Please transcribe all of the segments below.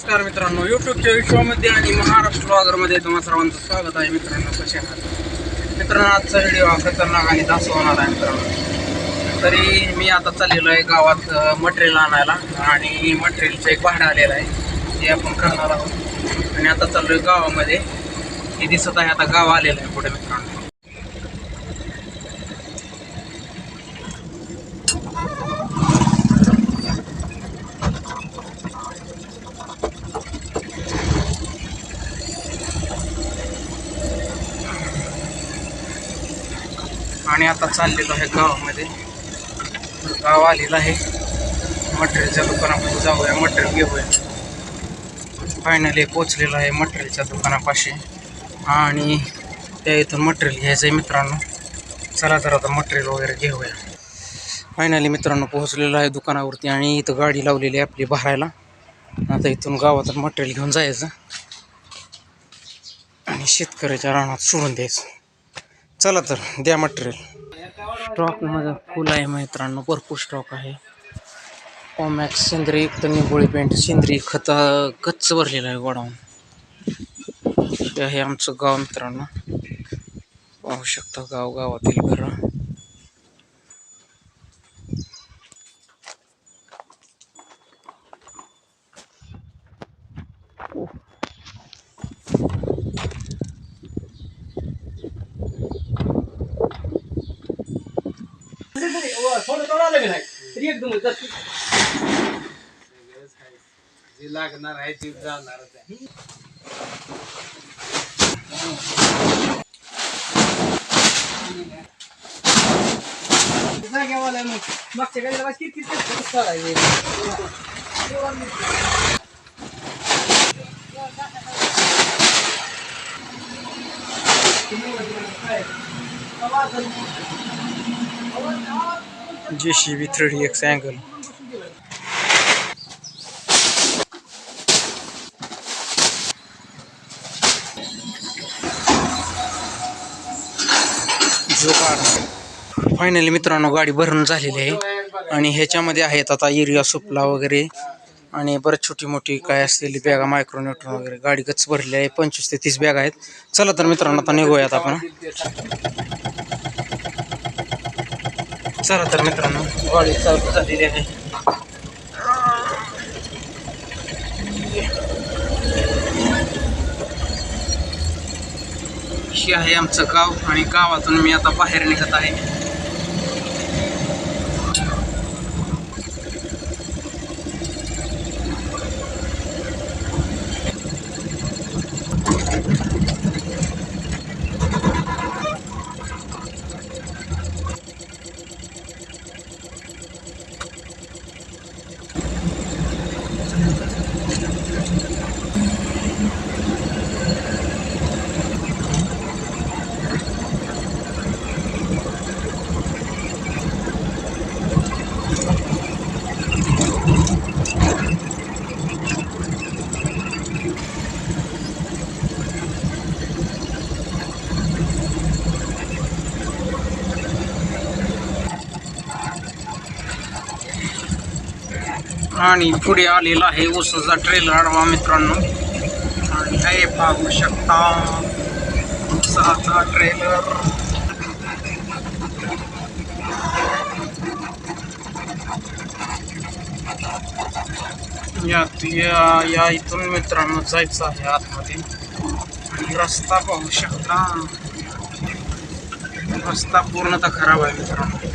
नमस्कार मित्रांनो युट्यूबच्या विश्वामध्ये आणि महाराष्ट्र ब्लॉगरमध्ये तुम्हा सर्वांचं स्वागत आहे मित्रांनो कसे आहात? मित्रांनो आजचा व्हिडिओ हा खतरनाक आणि दासवणार आहे मित्रांनो. तरी मी आता चाललेलो आहे गावात मटेरियल आणायला आणि मटेरियलचं एक भाडं आलेलं आहे ते आपण करणार आहोत. आणि आता चाललो आहे गावामध्ये. हे दिसत आहे आता गाव आलेलं आहे पुढे मित्रांनो. आणि आता चाललेलो आहे गावामध्ये. गाव आलेलं आहे. मटेरियलच्या दुकानापासून जाऊया मटेरियल घेऊया. फायनली पोचलेलं आहे मटेरियलच्या दुकानापाशी. आणि त्या इथून मटेरियल घ्यायचं आहे मित्रांनो. चला तर आता मटेरियल वगैरे घेऊया. फायनली मित्रांनो पोहोचलेलो आहे दुकानावरती आणि इथं गाडी लावलेली आहे आपली भरायला. आता इथून गावातून मटेरियल घेऊन जायचं. आणि शेतकऱ्याच्या रानात सोडून द्यायचं. चला तर द्या मटेरियल स्टॉक माझा फुल आहे मित्रांनो भरपूर स्टॉक आहे. ओमॅक्स सेंद्रिय युक्त निंबोळी पेंट सेंद्रिय खत गच्च भरलेलं आहे गोडाऊन. हे आहे आमचं गाव मित्रांनो. पाहू शकता गाव गावातील घरं. जी लागणार आहे ती जाणारच आहे मागच्या गाडीला किती किती J C B three X angle. Finally मित्रांनो गाडी भरून झालेली आहे. आणि ह्याच्यामध्ये आहेत आता एरिया सुपला वगैरे. आणि बरं छोटी मोठी काय असलेली बॅगा मायक्रोन्यूट्रॉन वगैरे. गाडी कच भरली आहे. पंचवीस ते तीस बॅग आहेत. चला तर मित्रांनो आता निघूयात आपण. चला तर मित्रांनो गाडी चालू झालेली आहे. हे आहे आमचं गाव आणि गावातून मी आता बाहेर निघत आहे. आणि पुढे आलेला आहे ऊसाचा ट्रेलर आडवा मित्रांनो. आणि हे पाहू शकता ऊसाचा ट्रेलर यात या या इथून मित्रांनो जायचं आहे आतमध्ये. आणि रस्ता पाहू शकता. रस्ता पूर्णतः खराब आहे मित्रांनो.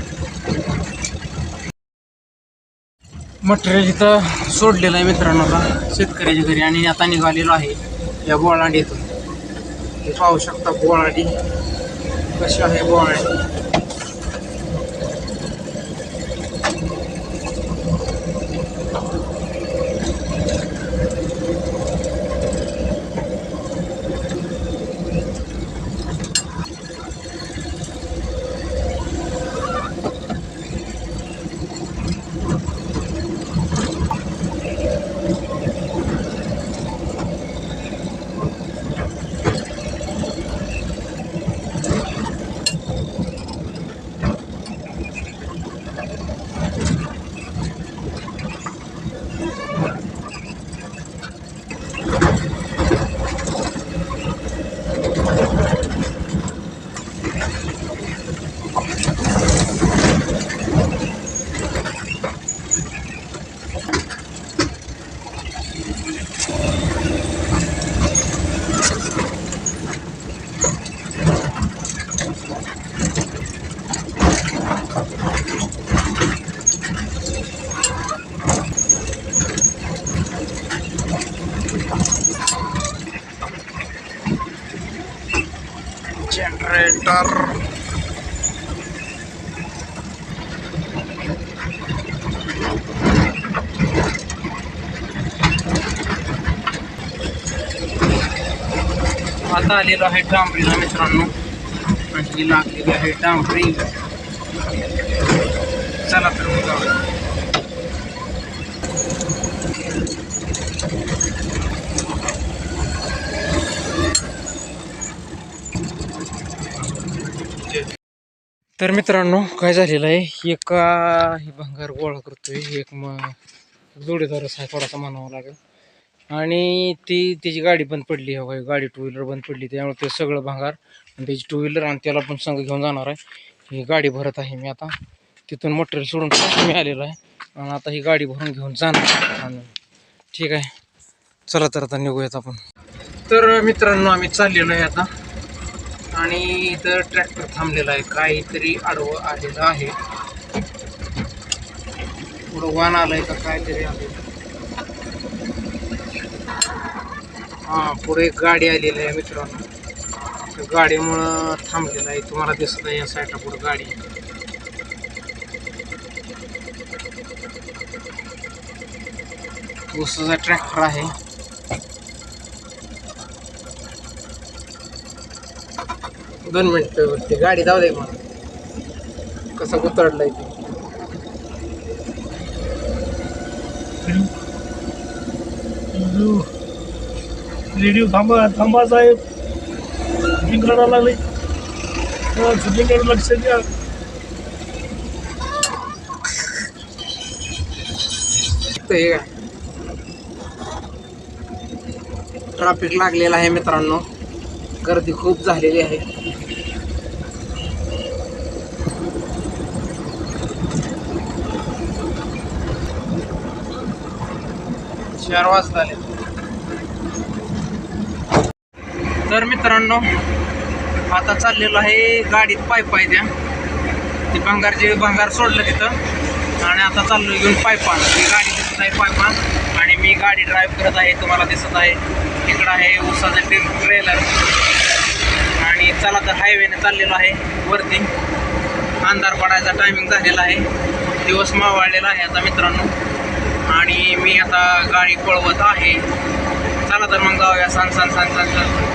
मटेरियल इथं सोडलेलं आहे मित्रांनो आता. शेतकऱ्याच्या घरी आणि आता निघालेलो आहे या बोळांडीतून. हे पाहू शकता बोळाडी कशी आहे बोळाडी. generator. आता आलेलो आहे डांबरीला मित्रांनो. आणखी लागलेली आहे डांबरी. चला तर मग जाऊया. तर मित्रांनो काय झालेलं आहे? एका ही भंगार गोळा करतोय. एक मग जोडीदारच आहे थोडासा म्हणावा लागेल. आणि ती त्याची गाडी बंद पडली हो गाडी टू व्हीलर बंद पडली त्यामुळे ते सगळं भांगार. आणि त्याची टू व्हीलर आणि त्याला पण संघ घेऊन जाणार आहे. ही गाडी भरत आहे मी आता. तिथून मटेरियल सोडून मी आलेलो आहे. आणि आता ही गाडी भरून घेऊन जाणार आणि ठीक आहे. चला तर आता निघूयात आपण. तर मित्रांनो आम्ही चाललेलो आहे आता. आणि इथं ट्रॅक्टर थांबलेला आहे. काहीतरी आडवं आलेलं आहे. पुढं वाहन आलं आहे का? काहीतरी आलेलं हा पुढे एक गाडी आलेली आहे मित्रांनो. त्या गाडीमुळं थांबलेलं आहे. तुम्हाला दिसत आहे या साईडला पुढे गाडी. ऊसाचा ट्रॅक्टर आहे. दोन मिनिट ते गाडी जाऊ दे मला. कसं उतरलंय ते. रेडिओ थांबा थांबा साहेब. शूटिंग करायला लागले शूटिंग लक्ष द्या. ते काय? ट्रॅफिक लागलेला आहे मित्रांनो. गर्दी खूप झालेली आहे. चार वाजता आले तर मित्रांनो आता चाललेलो आहे गाडीत पायप आहे त्या ते भंगारचे भंगार सोडलं तिथं आणि आता चाललो घेऊन पायपान ही गाडी दिसत आहे पायपान आणि मी गाडी ड्राईव्ह करत आहे तुम्हाला दिसत आहे. इकडं आहे उसाचं टे ट्रेलर आणि चला तर हायवेने चाललेलो आहे वरती. अंधार पडायचा टायमिंग झालेला आहे. दिवस मावळलेला आहे आता मित्रांनो. आणि मी आता गाडी पळवत आहे. चला तर मग जाऊया सांग सांग सांग सांग सांग.